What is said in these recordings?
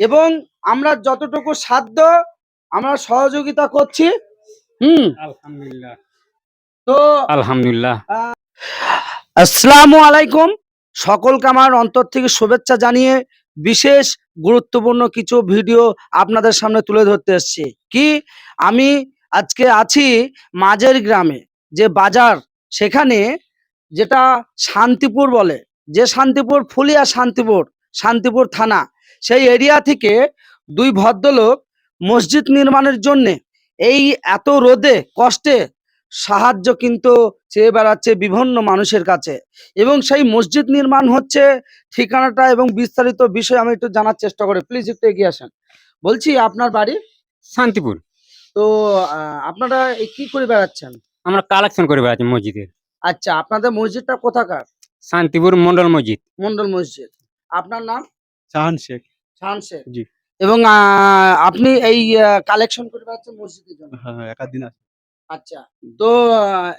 এবং আমরা যতটুকু সাধ্য আমরা সহযোগিতা করছি। হুম। আলহামদুলিল্লাহ। তো আলহামদুলিল্লাহ। আসসালামু আলাইকুম। সকলকে আমার অন্তর থেকে শুভেচ্ছা জানিয়ে বিশেষ গুরুত্বপূর্ণ কিছু ভিডিও আপনাদের সামনে তুলে ধরতে এসেছি। কি? আমি আজকে আছি মাঝের গ্রামে যে বাজার সেখানে যেটা শান্তিপুর বলে যে শান্তিপুর ফুলিয়া শান্তিপুর শান্তিপুর থানা। সেই এরিয়া থেকে দুই ভদ্রলোক মসজিদ নির্মাণের জন্যে এই এত রোদে কষ্টে সাহায্য কিন্তু চেয়ে বেড়াচ্ছে বিভিন্ন মানুষের কাছে। এবং সেই মসজিদ নির্মাণ হচ্ছে ঠিকানাটা এবং বিস্তারিত বিষয় আমি একটু জানার চেষ্টা করি। প্লিজ একটু এগিয়ে আসেন। বলছি আপনার বাড়ি? শান্তিপুর। তো আহ, আপনারা এই কি করে বেড়াচ্ছেন? আমরা কালেকশন করে বেড়াচ্ছি মসজিদের। আচ্ছা আপনাদের মসজিদটা কোথাকার? শান্তিপুর মন্ডল মসজিদ। মন্ডল মসজিদ। আপনার নাম? চাহান শেখ। শাহান জি। এবং আপনি এই কালেকশন করে বেড়াচ্ছেন মসজিদের জন্য। হ্যাঁ একাদিন আছে। আচ্ছা তো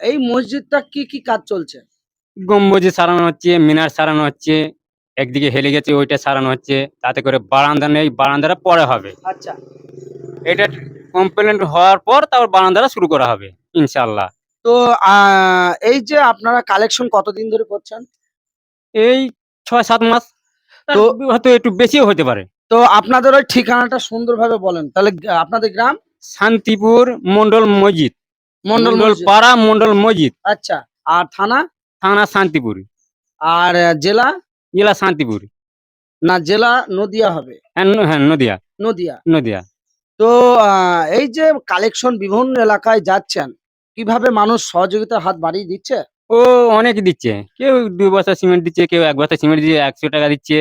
এই মসজিদটা কি কি কাজ চলছে? গম্বুজি সারানো হচ্ছে মিনার সারানো হচ্ছে একদিকে হেলে গেছে ওইটা সারানো হচ্ছে তাতে করে বারান্দা নেই বারান্দাটা পরে হবে। আচ্ছা। এটা কমপ্লেন্ট হওয়ার পর তারপর বারান্দাটা শুরু করা হবে ইনশাল্লাহ তো আহ, এই যে আপনারা কালেকশন কতদিন ধরে করছেন? এই ছয় সাত মাস। তো- হয়তো একটু বেশিও হতে পারে। তো আপনাদের ওই ঠিকানাটা সুন্দরভাবে বলেন। তাহলে আপনাদের গ্রাম? শান্তিপুর মন্ডল মসজিদ। মন্ডল পাড়া মন্ডল মসজিদ। আচ্ছা আর থানা? থানা শান্তিপুর। আর জেলা? জেলা শান্তিপুর। না জেলা নদিয়া হবে। হ্যাঁ হ্যাঁ নদিয়া। নদিয়া। নদিয়া। তো আহ, এই যে কালেকশন বিভিন্ন এলাকায় যাচ্ছেন কীভাবে মানুষ সহযোগিতার হাত বাড়িয়ে দিচ্ছে? ও অনেক দিচ্ছে। কেউ দুই বস্তা সিমেন্ট দিচ্ছে কেউ এক বস্তা সিমেন্ট দিয়ে একশো টাকা দিচ্ছে।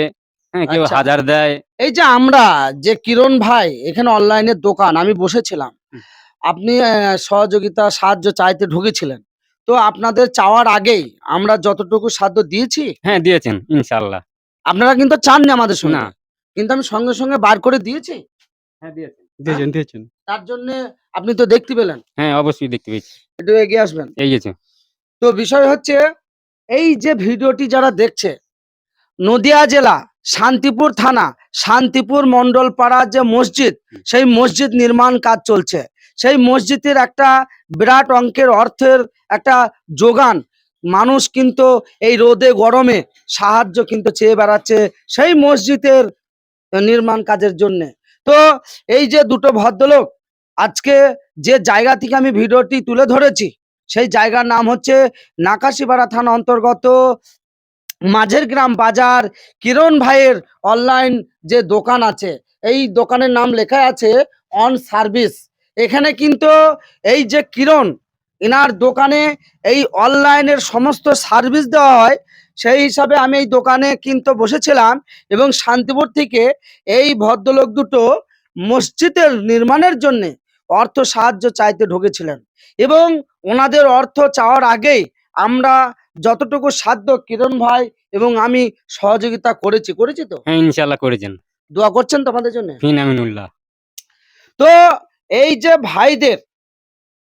হ্যাঁ কেউ আচ্ছা। হাজার দেয়। এই যে আমরা যে কিরণ ভাই এখানে অনলাইনের দোকান আমি বসেছিলাম। আপনি আহ, সহযোগিতা সাহায্য চাইতে ঢুকেছিলেন। তো আপনাদের চাওয়ার আগেই আমরা যতটুকু সাধ্য দিয়েছি? হ্যাঁ দিয়েছেন ইনশাল্লাহ আপনারা কিন্তু চাননি আমাদের সঙ্গে? না। কিন্তু আমি সঙ্গে সঙ্গে বার করে দিয়েছি? হ্যাঁ দিয়েছেন। দিয়েছেন দিয়েছেন। তার জন্য আপনি তো দেখতে পেলেন। হ্যাঁ অবশ্যই দেখতে পেয়েছি। একটু এগিয়ে আসবেন। এই গেছে তো বিষয় হচ্ছে এই যে ভিডিওটি যারা দেখছে নদিয়া জেলা শান্তিপুর থানা শান্তিপুর মন্ডল পাড়ার যে মসজিদ সেই মসজিদ নির্মাণ কাজ চলছে। সেই মসজিদের একটা বিরাট অঙ্কের অর্থের একটা যোগান। মানুষ কিন্তু এই রোদে গরমে সাহায্য কিন্তু চেয়ে বেড়াচ্ছে সেই মসজিদের নির্মাণ কাজের জন্য। তো এই যে দুটো ভদ্রলোক আজকে যে জায়গা থেকে আমি ভিডিওটি তুলে ধরেছি সেই জায়গার নাম হচ্ছে নাকাশিপাড়া থানা অন্তর্গত মাঝের গ্রাম বাজার। কিরণ ভাইয়ের অনলাইন যে দোকান আছে, এই দোকানের নাম লেখা আছে অন সার্ভিস এখানে কিন্তু এই যে কিরণ এনার দোকানে এই অনলাইনের সমস্ত সার্ভিস দেওয়া হয়, সেই হিসাবে আমি এই দোকানে কিন্তু বসেছিলাম এবং শান্তিপুর থেকে এই ভদ্রলোক দুটো মসজিদের নির্মাণের জন্যে অর্থ সাহায্য চাইতে ঢুকেছিলেন এবং ওনাদের অর্থ চাওয়ার আগেই আমরা যতটুকু সাধ্য কিরণ ভাই এবং আমি সহযোগিতা করেছি করেছি তো? হ্যাঁ ইনশাল্লাহ করেছেন। দোয়া করছেন তো আমাদের জন্য? ফিন আমিনুল্লাহ। তো এই যে ভাইদের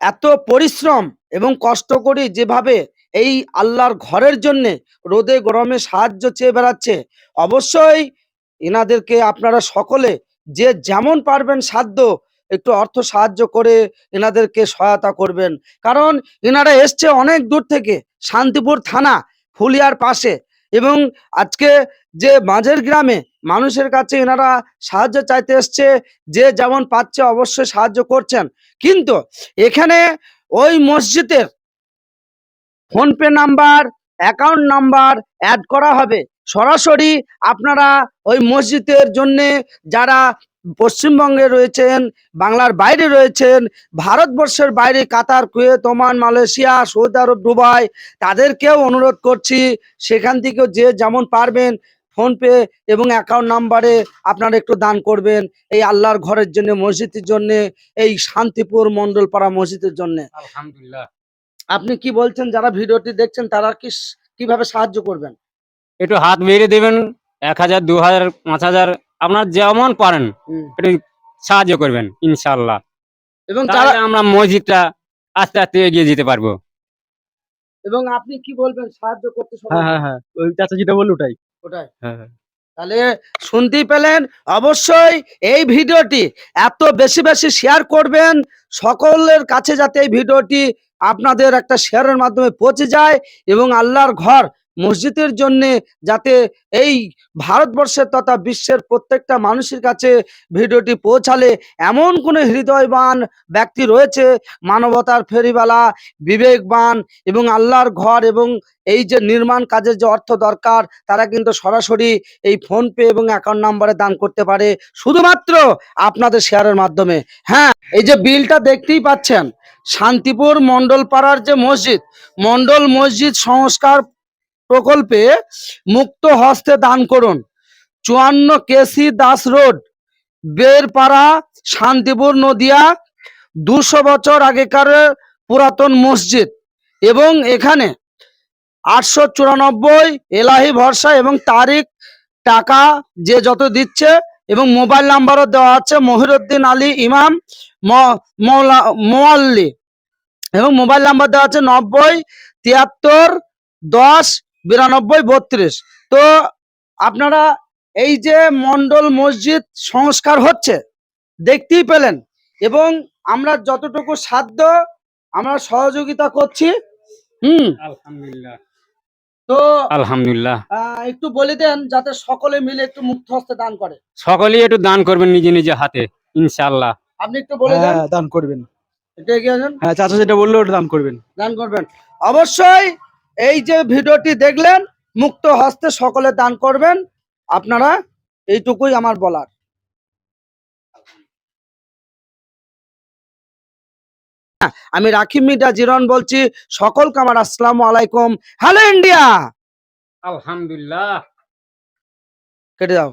এত পরিশ্রম এবং কষ্ট করে যেভাবে এই আল্লাহর ঘরের জন্য রোদে গরমে সাহায্য চেয়ে বেড়াচ্ছে অবশ্যই এনাদেরকে আপনারা সকলে যে যেমন পারবেন সাধ্য একটু অর্থ সাহায্য করে এনাদেরকে সহায়তা করবেন। কারণ এনারা এসছে অনেক দূর থেকে, শান্তিপুর থানা, ফুলিয়ার পাশে। এবং আজকে যে মাঝের গ্রামে মানুষের কাছে এনারা সাহায্য চাইতে এসছে, যে যেমন পাচ্ছে অবশ্যই সাহায্য করছেন। কিন্তু এখানে ওই মসজিদের PhonePe number, account number add করা হবে। সরাসরি আপনারা ওই মসজিদের জন্যে যারা পশ্চিমবঙ্গে রয়েছেন বাংলার বাইরে রয়েছেন ভারতবর্ষের বাইরে Qatar Kuwait Oman Malaysia Saudi Arab Dubai তাদেরকেও অনুরোধ করছি সেখান থেকেও যে যেমন পারবেন ফোনপে এবং অ্যাকাউন্ট নাম্বারে আপনারা একটু দান করবেন এই আল্লাহর ঘরের জন্য মসজিদের জন্য এই শান্তিপুর মন্ডলপাড়া মসজিদের জন্য। আলহামদুলিল্লাহ। আপনি কি বলছেন যারা ভিডিওটি দেখছেন তারা কি কীভাবে সাহায্য করবেন? একটু হাত বেড়ে দেবেন এক হাজার দু হাজার পাঁচ হাজার আপনার যেমন পারেন। একটু সাহায্য করবেন ইনশাল্লাহ এবং তাহলে আমরা মসজিদটা আস্তে আস্তে এগিয়ে যেতে পারব। এবং আপনি কি বলবেন সাহায্য করতে হ্যাঁ হ্যাঁ হ্যাঁ ওই চাচা যেটা বলল ওটাই। ওটাই। হ্যাঁ হ্যাঁ। তাহলে শুনতেই পেলেন অবশ্যই এই ভিডিওটি এত বেশি বেশি শেয়ার করবেন সকলের কাছে যাতে এই ভিডিওটি আপনাদের একটা শেয়ারের মাধ্যমে পৌঁছে যায় এবং আল্লাহর ঘর মসজিদের জন্যে যাতে এই ভারতবর্ষের তথা বিশ্বের প্রত্যেকটা মানুষের কাছে ভিডিওটি পৌঁছালে এমন কোনো হৃদয়বান ব্যক্তি রয়েছে, মানবতার ফেরিওয়ালা, বিবেকবান এবং আল্লাহর ঘর এবং এই যে নির্মাণ কাজের যে অর্থ দরকার, তারা কিন্তু সরাসরি এই ফোন পে এবং অ্যাকাউন্ট নাম্বারে দান করতে পারে শুধুমাত্র আপনাদের শেয়ারের মাধ্যমে। হ্যাঁ এই যে বিলটা দেখতেই পাচ্ছেন, শান্তিপুর মন্ডল পাড়ার যে মসজিদ মন্ডল মসজিদ সংস্কার প্রকল্পে মুক্ত হস্তে দান করুন। চুয়ান্ন কেসি দাস রোড, বেরপাড়া, শান্তিপুর, নদিয়া, দুশো বছর আগেকার পুরাতন মসজিদ এবং এখানে আটশো চুরানব্বই এলাহি ভরসা এবং তারিখ, টাকা যে যত দিচ্ছে এবং মোবাইল নাম্বারও দেওয়া আছে, মহিরুদ্দিন আলী ইমাম মোয়াল্লি এবং মোবাইল নাম্বার দেওয়া আছে নব্বই, তিয়াত্তর, দশ বিরানব্বই বত্রিশ। তো আপনারা এই যে মন্ডল মসজিদ সংস্কার হচ্ছে দেখতেই পেলেন। এবং আমরা যতটুকু সাধ্য আমরা সহযোগিতা করছি। হুম। আলহামদুলিল্লাহ। তো আলহামদুলিল্লাহ। আহ, একটু বলে দেন যাতে সকলে মিলে একটু মুক্ত হস্তে দান করে। সকলেই একটু দান করবেন নিজে নিজে হাতে ইনশাআল্লাহ। আপনি একটু বলে দেন। হ্যাঁ দান করবেন। একটু এগিয়ে আসেন। হ্যাঁ চাচা যেটা বলল ওটা দান করবেন। দান করবেন। অবশ্যই এই যে ভিডিওটি দেখলেন মুক্ত হস্তে সকলে দান করবেন। আপনারা এইটুকুই আমার বলার। হ্যাঁ, আমি রাখিম মিডা জিরন বলছি সকল কামার আসসালাম আলাইকুম। Hello India! আলহামদুলিল্লাহ। কেটে দাও।